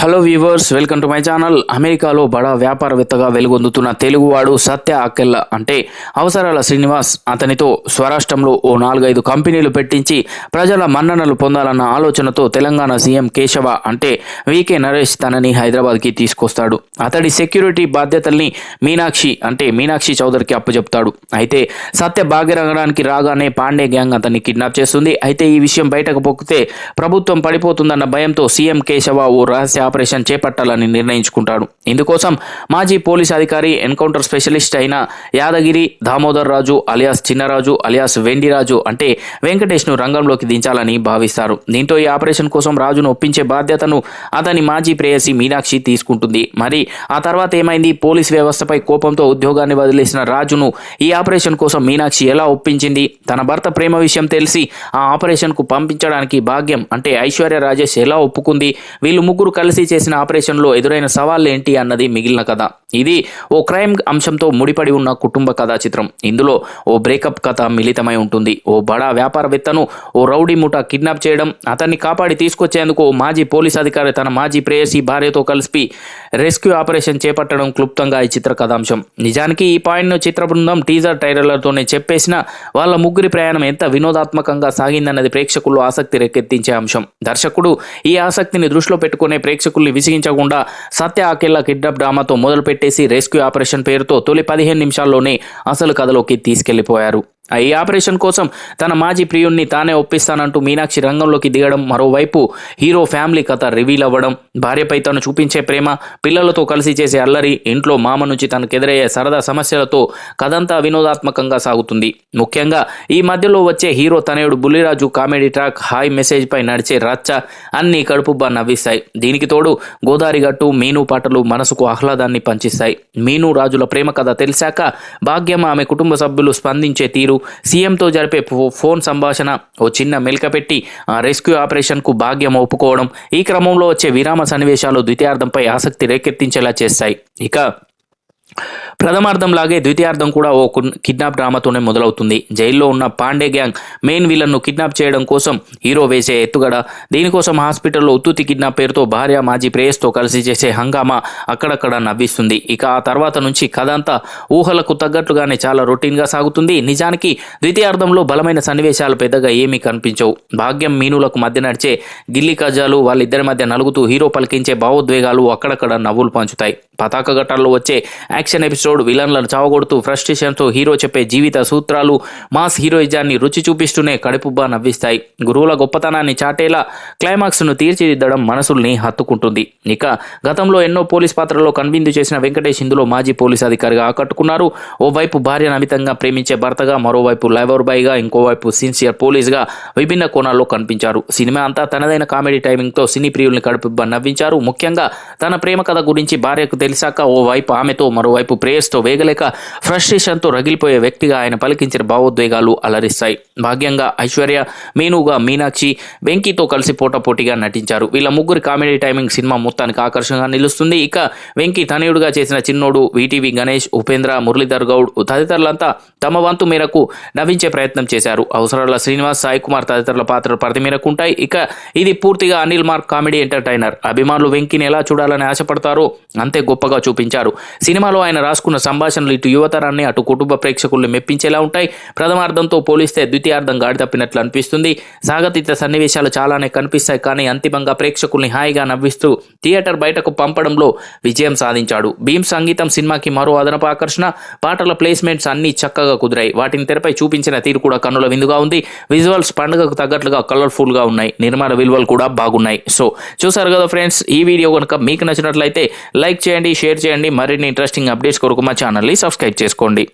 Hello viewers welcome to my channel అమెరికాలో బడా వ్యాపారవేత్తగా వెలుగొందుతున్న తెలుగువాడు సత్య అక్కెల్ల అంటే అవసరాల శ్రీనివాస్ అతనితో స్వరాష్ట్రంలో ఓ నాలుగైదు కంపెనీలు పెట్టించి ప్రజల మన్ననలు పొందాలన్న ఆలోచనతో తెలంగాణ సీఎం కేశవ అంటే వికే నరేష్ తనని హైదరాబాద్కి తీసుకొస్తాడు. అతడి సెక్యూరిటీ బాధ్యతల్ని మీనాక్షి అంటే మీనాక్షి చౌదరికి అప్పచెప్తాడు అయితే సత్య భాగ్యరంగడానికి రాగానే పాండే గ్యాంగ్ అతన్ని కిడ్నాప్ చేస్తుంది. అయితే ఈ విషయం బయటకు పొక్కితే ప్రభుత్వం పడిపోతుందన్న భయంతో సీఎం కేశవ ఓ రహస్య ఆపరేషన్ చేపట్టాలని నిర్ణయించుకుంటాడు. ఇందుకోసం మాజీ పోలీస్ అధికారి ఎన్కౌంటర్ స్పెషలిస్ట్ అయిన యాదగిరి దామోదర్ రాజు అలియాస్ చిన్నరాజు అలియాస్ వెండిరాజు అంటే వెంకటేష్ను రంగంలోకి దించాలని భావిస్తారు. దీంతో ఈ ఆపరేషన్ కోసం రాజును ఒప్పించే బాధ్యతను అతని మాజీ ప్రేయసి మీనాక్షి తీసుకుంటుంది. మరి ఆ తర్వాత ఏమైంది? పోలీస్ వ్యవస్థపై కోపంతో ఉద్యోగాన్ని వదిలేసిన రాజును ఈ ఆపరేషన్ కోసం మీనాక్షి ఎలా ఒప్పించింది? తన భర్త ప్రేమ విషయం తెలిసి ఆ ఆపరేషన్కు పంపించడానికి భాగ్యం అంటే ఐశ్వర్య రాజేష్ ఎలా ఒప్పుకుంది? వీళ్ళు ముగ్గురు కలిసి చేసిన ఆపరేషన్లో ఎదురైన సవాళ్ళు ఏంటి అన్నది మిగిలిన కథ. ఇది ఓ క్రైమ్ అంశంతో ముడిపడి ఉన్న కుటుంబ కథా చిత్రం. ఇందులో ఓ బ్రేకప్ కథ మిళితమై ఉంటుంది. ఓ బడా వ్యాపారవేత్తను ఓ రౌడీ ముఠా కిడ్నాప్ చేయడం అతన్ని కాపాడి తీసుకొచ్చేందుకు ఓ మాజీ పోలీస్ అధికారి తన మాజీ ప్రేయసి భార్యతో కలిసి రెస్క్యూ ఆపరేషన్ చేపట్టడం క్లుప్తంగా ఈ చిత్ర కథాంశం. నిజానికి ఈ పాయింట్ను చిత్ర బృందం టీజర్ ట్రైలర్లతోనే చెప్పేసిన వాళ్ళ ముగ్గురి ప్రయాణం ఎంత వినోదాత్మకంగా సాగిందన్నది ప్రేక్షకుల్లో ఆసక్తి రేకెత్తించే అంశం. దర్శకుడు ఈ ఆసక్తిని దృష్టిలో పెట్టుకునే ప్రేక్షకుల్ని విసిగించకుండా సత్య అకెల్లా కిడ్నాప్ డ్రామాతో మొదలుపెట్టేసి రెస్క్యూ ఆపరేషన్ పేరుతో తొలి పదిహేను నిమిషాల్లోనే అసలు కథలోకి తీసుకెళ్ళిపోయారు. ఈ ఆపరేషన్ కోసం తన మాజీ ప్రియుణ్ణి తానే ఒప్పిస్తానంటూ మీనాక్షి రంగంలోకి దిగడం మరోవైపు హీరో ఫ్యామిలీ కథ రివీల్ అవ్వడం భార్యపై తను చూపించే ప్రేమ పిల్లలతో కలిసి చేసే అల్లరి ఇంట్లో మామ నుంచి తనకు ఎదురయ్యే సరదా సమస్యలతో కథంతా వినోదాత్మకంగా సాగుతుంది. ముఖ్యంగా ఈ మధ్యలో వచ్చే హీరో తనయుడు Bulliraju comedy track hi message పై నడిచే రచ్చ అన్ని కడుపుబ్బా నవ్విస్తాయి. దీనికి తోడు గోదారి గట్టు మీను పాటలు మనసుకు ఆహ్లాదాన్ని పంచిస్తాయి. మీను రాజుల ప్రేమ కథ తెలిసాక భాగ్యం ఆమె కుటుంబ సభ్యులు స్పందించే తీరు సీఎంతో జరిపే ఫో- ఫోన్ సంభాషణ ఓ చిన్న మెలిక పెట్టి ఆ రెస్క్యూ ఆపరేషన్కు భాగ్యం ఒప్పుకోవడం ఈ క్రమంలో వచ్చే విరామ సన్నివేశాలు ద్వితీయార్థంపై ఆసక్తి రేకెత్తించేలా చేస్తాయి. ఇక ప్రథమార్థం లాగే ద్వితీయార్థం కూడా ఓ కిడ్నాప్ డ్రామాతోనే మొదలవుతుంది. జైల్లో ఉన్న పాండే గ్యాంగ్ మెయిన్ విలన్ను కిడ్నాప్ చేయడం కోసం హీరో వేసే ఎత్తుగడ దీనికోసం హాస్పిటల్లో ఉత్తుతి కిడ్నాప్ పేరుతో భార్య మాజీ ప్రేయస్తో కలిసి చేసే హంగామా అక్కడక్కడ నవ్విస్తుంది. ఇక ఆ తర్వాత నుంచి కథ అంతా ఊహలకు తగ్గట్లుగానే చాలా రొటీన్గా సాగుతుంది. నిజానికి ద్వితీయార్థంలో బలమైన సన్నివేశాలు పెద్దగా ఏమీ కనిపించవు. భాగ్యం మీనులకు మధ్య నడిచే గిల్లి కజాలు వాళ్ళిద్దరి మధ్య నలుగుతూ హీరో పలికించే భావోద్వేగాలు అక్కడక్కడ నవ్వులు పంచుతాయి. పతాక ఘట్టాల్లో వచ్చే యాక్షన్ ఎపిసోడ్ విలన్లను చావగొడుతూ ఫ్రస్ట్రేషన్తో హీరో చెప్పే జీవిత సూత్రాలు మాస్ హీరోయిజాన్ని రుచి చూపిస్తూనే కడుపుబ్బా నవ్విస్తాయి. గురువుల గొప్పతనాన్ని చాటేలా క్లైమాక్స్ను తీర్చిదిద్దడం మనసుల్ని హత్తుకుంటుంది. ఇక గతంలో ఎన్నో పోలీస్ పాత్రల్లో కన్విందు చేసిన వెంకటేష్ ఇందులో మాజీ పోలీస్ అధికారిగా ఆకట్టుకున్నారు. ఓవైపు భార్యను అమితంగా ప్రేమించే భర్తగా మరోవైపు లైవర్ బాయ్గా ఇంకోవైపు సిన్సియర్ పోలీస్గా విభిన్న కోణాల్లో కనిపించారు. సినిమా అంతా తనదైన కామెడీ టైమింగ్తో సినీ ప్రియుల్ని కడుపుబ్బా నవ్వించారు. ముఖ్యంగా తన ప్రేమ కథ గురించి భార్యకు తెలిసాక ఓవైపు ఆమెతో మరోవైపు ప్రేయస్తో వేగలేక ఫ్రస్ట్రేషన్తో రగిలిపోయే వ్యక్తిగా ఆయన పలికించిన భావోద్వేగాలు అలరిస్తాయి. భాగ్యంగా ఐశ్వర్య మీనుగా మీనాక్షి వెంకీతో కలిసి పోటాపోటీగా నటించారు. వీళ్ళ ముగ్గురి కామెడీ టైమింగ్ సినిమా మొత్తానికి ఆకర్షణగా నిలుస్తుంది. ఇక వెంకీ తనయుడుగా చేసిన చిన్నోడు వీటీవీ గణేష్ ఉపేంద్ర మురళీధర్ గౌడ్ తదితరులంతా తమ వంతు మేరకు నవ్వించే ప్రయత్నం చేశారు. అవసరాల శ్రీనివాస్ సాయి కుమార్ తదితరుల పాత్రలు పరిధి మేరకు ఉంటాయి. ఇక ఇది పూర్తిగా అనిల్ మార్క్ కామెడీ ఎంటర్టైనర్. అభిమానులు వెంకీని ఎలా చూడాలని ఆశపడతారో అంతే గొప్పగా చూపించారు. సినిమాలో ఆయన రాసుకున్న సంభాషణలు ఇటు యువతరాన్ని అటు కుటుంబ ప్రేక్షకుల్ని మెప్పించేలా ఉంటాయి. ప్రథమార్థంతో పోలిస్తే ద్వితీయార్థం గాడి తప్పినట్లు అనిపిస్తుంది. సాగతీత సన్నివేశాలు చాలానే కనిపిస్తాయి కానీ అంతిమంగా ప్రేక్షకుల్ని హాయిగా నవ్విస్తూ థియేటర్ బయటకు పంపడంలో విజయం సాధించాడు. భీమ్ సంగీతం సినిమాకి మరో అదనపు ఆకర్షణ. పాటల ప్లేస్మెంట్స్ అన్ని చక్కగా కుదిరాయి. వాటిని తెరపై చూపించిన తీరు కూడా కన్నుల విందుగా ఉంది. విజువల్స్ పండుగకు తగ్గట్లుగా కలర్ఫుల్గా ఉన్నాయి. నిర్మాణ విలువలు కూడా బాగున్నాయి. సో చూసారు కదా ఫ్రెండ్స్ ఈ వీడియో కనుక మీకు నచ్చినట్లయితే లైక్ చేయండి షేర్ చేయండి. మరిన్ని ఇంట్రెస్టింగ్ అప్డేట్స్ కొరకు మా ఛానల్ని సబ్స్క్రైబ్ చేసుకోండి.